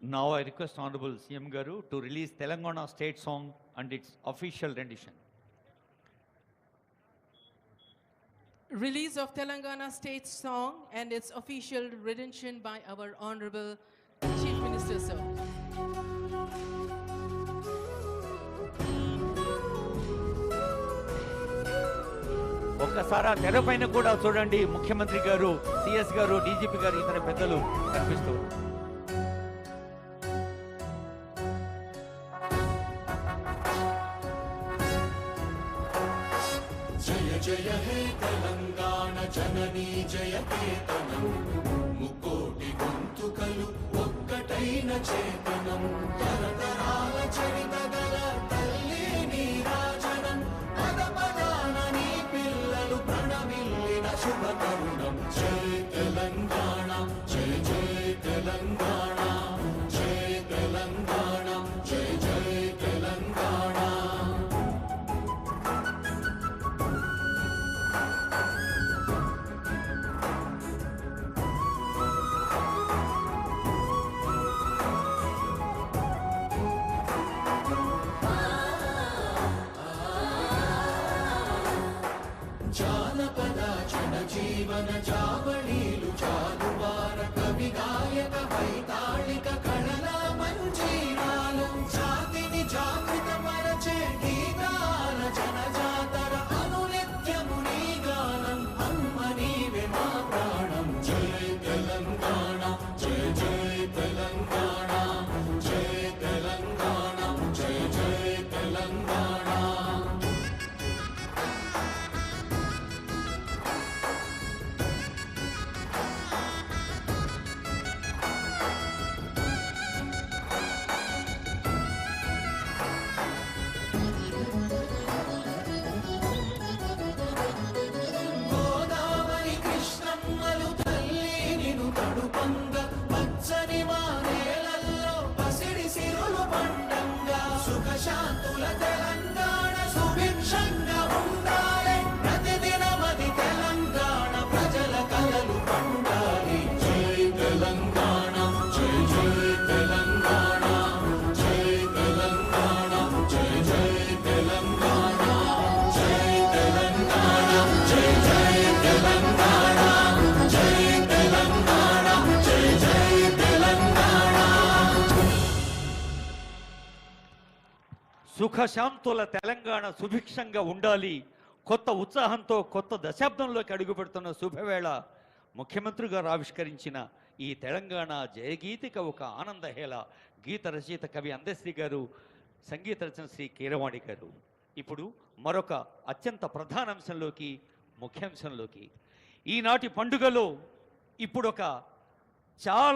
Now I request Honorable CM Garu to release Telangana state song and its official rendition. Release of Telangana state song and its official rendition by our Honorable Chief Minister, sir. ఒక్కసారి ఆ తెర పైన కూడా చూడండి ముఖ్యమంత్రి గారు CS గారు DGP గారు ఇతర పెద్దలు కనిపిస్తూ జయ హే తెలంగాణ జననీ జయ కేతనం ముక్కోటి గొంతుకలు ఒక్కటైన చేతనం. తరతరాల చరిత గల తల్లి నీరాజనం పద పదాన నీ పిల్లలు ప్రణమిల్లిన శుభ తరుణం. జయ జానపద జన జీవన జావళీలు చాలు. One సుఖశాంతుల తెలంగాణ సుభిక్షంగా ఉండాలి. కొత్త ఉత్సాహంతో కొత్త దశాబ్దంలోకి అడుగుపెడుతున్న శుభవేళ ముఖ్యమంత్రి గారు ఆవిష్కరించిన ఈ తెలంగాణ జయగీతిక ఒక ఆనందహేళ గీత రచయిత కవి అందశ్రీ గారు సంగీత రచన శ్రీ కీరవాణి గారు. ఇప్పుడు మరొక అత్యంత ప్రధాన అంశంలోకి ముఖ్యాంశంలోకి. ఈనాటి పండుగలో ఇప్పుడు ఒక చాలా